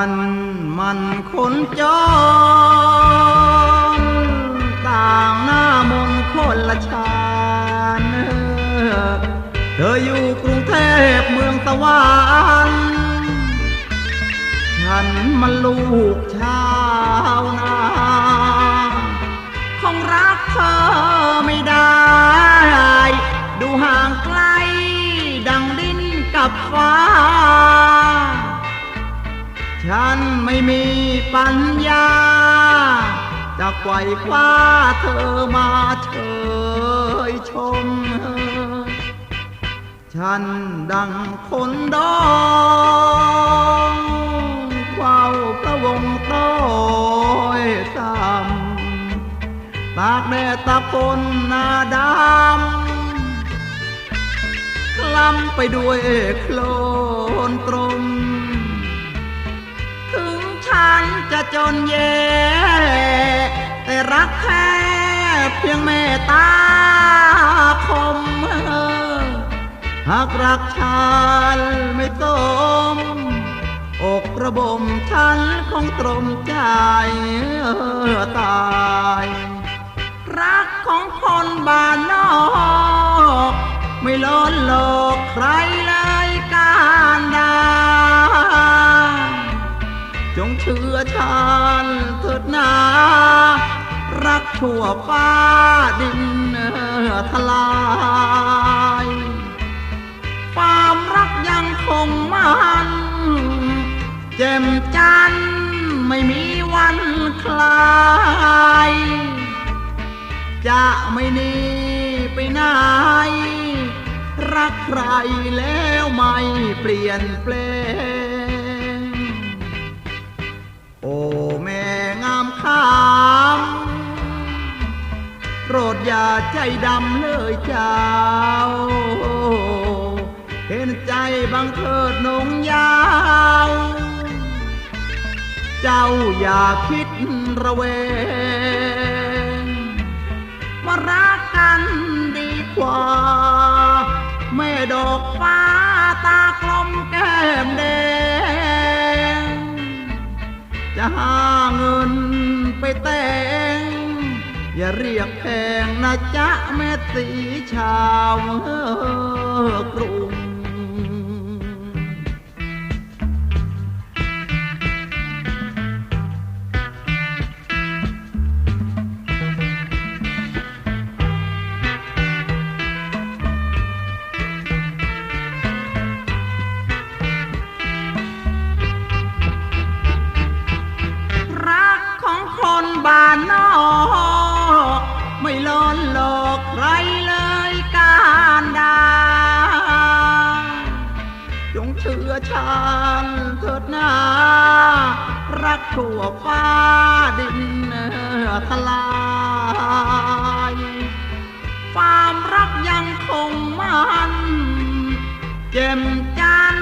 ันมันคนจรต่างหน้ามนคนละชานเธออยู่กรุงเทพเมืองสวรรค์ฉันมันลูกชาวนาคงรักเธอไม่ได้ ดูห่างไกลดังดินกับฟ้า ฉันไม่มีปัญญา จะไขว่คว้าเธอมาเฉยชม ฉันดังคนดองเฝ้าพระวงต้อยซ้ำตากแดดตากฝนหน้าดำคล้ำไปด้วยโคลนตรม จะจนแย่แต่รักแค่เพียงเมตตาคมหากรักฉันไม่สมอกระบมฉันคงตรมใจตาย รักของคนบ้านนอก ไม่ล้นโลกใครเลย เชื่อฉันเถิดนารักชั่วฟ้าดินทลายความรักยังคงมันเจ็มจันไม่มีวันคลาย จะไม่หนีไปไหนรักใครแล้วไม่เปลี่ยนแปลง ใจดำเลยเจ้า เห็นใจบังเถิดนงยาว เจ้าอย่าคิดระแวงมารักกันดีกว่า แม่ดอกฟ้าตากลมแก้มแดงจะหา อย่าเรียกแพงนะจ๊ะแม่สีชาวกรุง ไม่ล้นโลอกใครเลยการดาจงเชื่อฉันเถิดนารักทั่วฟ้าดินทลายความรักยังคงมันเจ็มจัน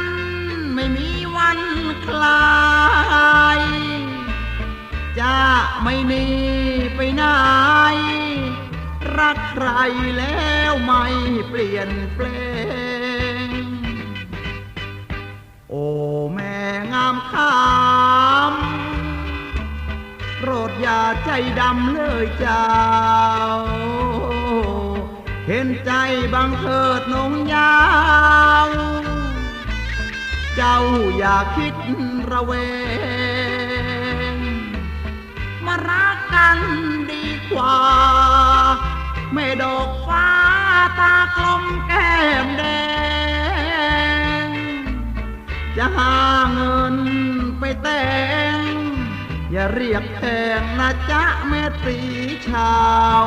ไม่มีวันคลายจะไม่หนีไปไหน รักใครแล้วไม่เปลี่ยนแปลง โอ้แม่งามขามโปรดอย่าใจดำเลยเจ้า เห็นใจบังเถิดนงยาว เจ้าอย่าคิดระแวง มารักกัน ไม่ดอกฟ้าตากลมแก้มแดง จะหาเงินไปแต่ง อย่าเรียกแพงนะจ๊ะแม่ตีชาว